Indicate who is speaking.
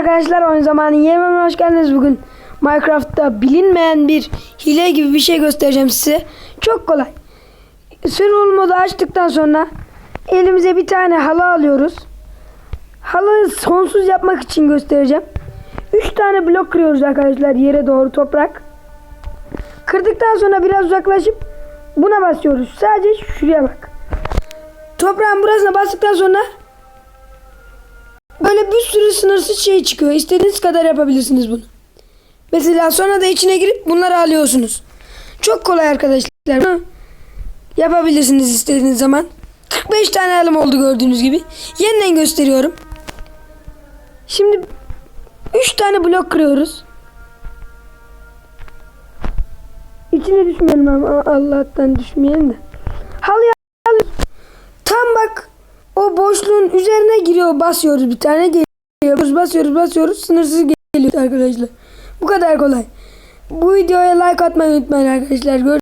Speaker 1: arkadaşlar oyun zamanı yemeğime hoş geldiniz bugün. Minecraft'ta bilinmeyen bir hile gibi bir şey göstereceğim size. Çok kolay. Survival modu açtıktan sonra elimize bir tane halı alıyoruz. Halıyı sonsuz yapmak için göstereceğim. 3 tane blok kırıyoruz arkadaşlar yere doğru toprak. Kırdıktan sonra biraz uzaklaşıp buna basıyoruz. Sadece şuraya bak. Toprağın burasına bastıktan sonra Böyle bir sürü sınırsız şey çıkıyor. İstediğiniz kadar yapabilirsiniz bunu. Mesela sonra da içine girip bunları alıyorsunuz. Çok kolay arkadaşlar. Yapabilirsiniz istediğiniz zaman. 45 tane alım oldu gördüğünüz gibi. Yeniden gösteriyorum. Şimdi 3 tane blok kırıyoruz. İçine düşmeyelim ama Allah'tan düşmeyelim de. Halıya alıyoruz. Tam bak o boşluğun üzerine giriyor basıyoruz bir tane geliyor. Basıyoruz basıyoruz sınırsız geliyor arkadaşlar. Bu kadar kolay. Bu videoya like atmayı unutmayın arkadaşlar.